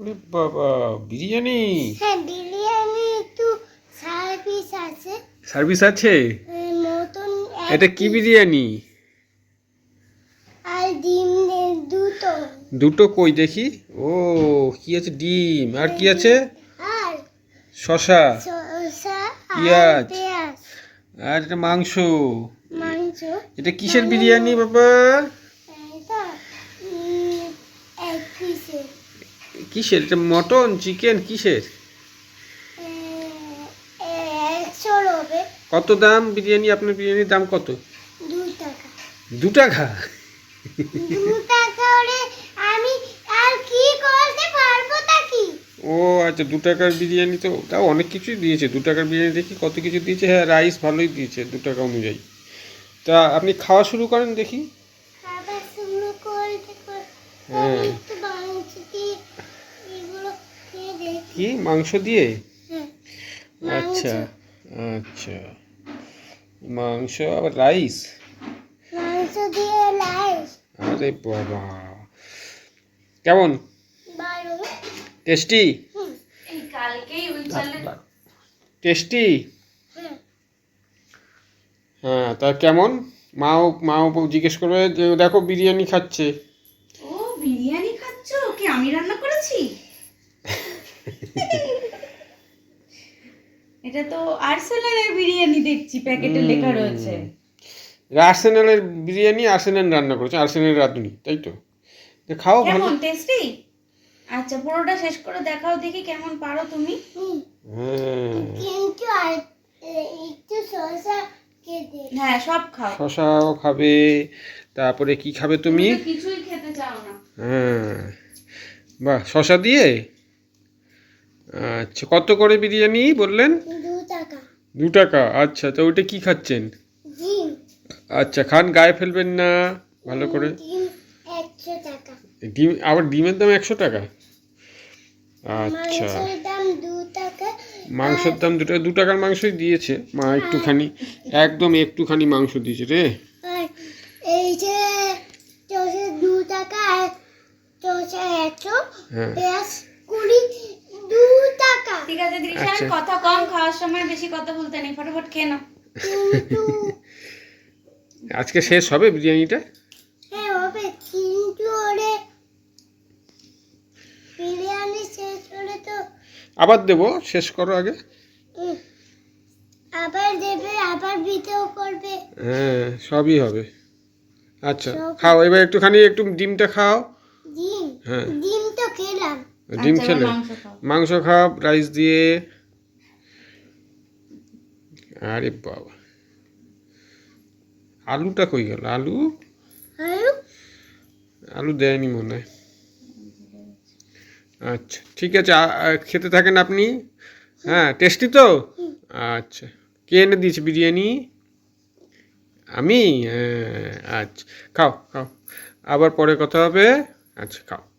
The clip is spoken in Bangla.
ওরে বাবা বিরিয়ানি? হ্যাঁ বিরিয়ানি একটু সার্ভিস আছে। সার্ভিস আছে? মতন এটা কি বিরিয়ানি? আর ডিম দুটো। দুটো কই দেখি? ও কি আছে ডিম? আর কি আছে? আর শশা। পেঁয়াজ। আর এটা মাংস। মাংস। এটা কিসের বিরিয়ানি বাবা? কিসের? এটা মটন চিকেন কিসের? কত দাম বিরিয়ানি? আপনার বিরিয়ানির দাম কত? দু টাকা। ও আচ্ছা দু টাকার বিরিয়ানি তো তাও অনেক কিছুই দিয়েছে। দু টাকার বিরিয়ানি দেখি কত কিছু দিয়েছে। হ্যাঁ রাইস ভালোই দিয়েছে দু টাকা অনুযায়ী। তা আপনি খাওয়া শুরু করেন দেখি। হ্যাঁ। আমি একটু মাংস দিয়ে এগুলো খেয়ে দেখি কি? মাংস দিয়ে? হ্যাঁ আচ্ছা আচ্ছা। মাংস আবার রাইস? মাংস দিয়ে লাইস আরে বাবা। কেমন? টেস্টি? হুম। এই কালকেই ওই চালে টেস্টি? হ্যাঁ হ্যাঁ তা কেমন? মাও মাও জিজ্ঞেস করবে যে দেখো বিরিয়ানি খাচ্ছে ও বিরিয়ানি খাচ্ছ কি আমি রান্না করেছি এটা তো আর্সেনালের বিরিয়ানি দেখছি প্যাকেটে লেখা রয়েছে। আর্সেনালের বিরিয়ানি আর্সেনাল রান্না করেছে আর্সেনাল রাঁধুনি তাই তো? তো খাও ভালো। কেমন টেস্টি আচ্ছা পুরোটা শেষ করে দেখাও দেখি কেমন পারো তুমি। হ্যাঁ। কিন্তু আর একটু শসা হ্যাঁ সব খাও। শশাও খাবে তারপরে কি খাবে তুমি? কিছুই খেতে চাও না। হ্যাঁ। বাহ শশা দিয়ে? আচ্ছা কত করে বিরিয়ানি বললেন? দু টাকা। আচ্ছা তো ওইটা কি খাচ্ছেন? আচ্ছা খান গায়ে ফেলবেন না ভালো করে। ডিম আবার ডিমের দাম একশো টাকা? আচ্ছা। মাংসের দাম দুটো দু টাকার মাংসই দিয়েছে। মা একটুখানি একদম একটুখানি মাংস দিয়েছে রে। এই যে দু টাকা আর চষে একশো হ্যাঁ। ঠিক আছে দিশান আচ্ছা। কথা কম খাওয়ার সময় বেশি কথা বলতে নেই ফটাফট খেয়ে নাও। আজকে শেষ হবে বিরিয়ানিটা? হ্যাঁ হবে কিন্তু ওরে বিরিয়ানি শেষ হলে তো আবার দেবো শেষ করো আগে। আবার দেবে আবার ভিডিও করবে। হ্যাঁ সবই হবে। আচ্ছা খাও এবার একটুখানি একটু ডিমটা খাও। ডিম হ্যাঁ। ডিম তো খেলাম। ডিম আচ্ছা, খেলে? মাংস খাও। রাইস দিয়ে। আরে বাবা। আলুটা কই গেল? আলু? আলু? দেয়নি মনে হয়। আচ্ছা ঠিক আছে খেতে থাকেন আপনি? হ্যাঁ টেস্টি তো? আচ্ছা কে এনে দিয়েছে বিরিয়ানি? আমি? হ্যাঁ আচ্ছা খাও খাও। আবার পরে কথা হবে। আচ্ছা খাও।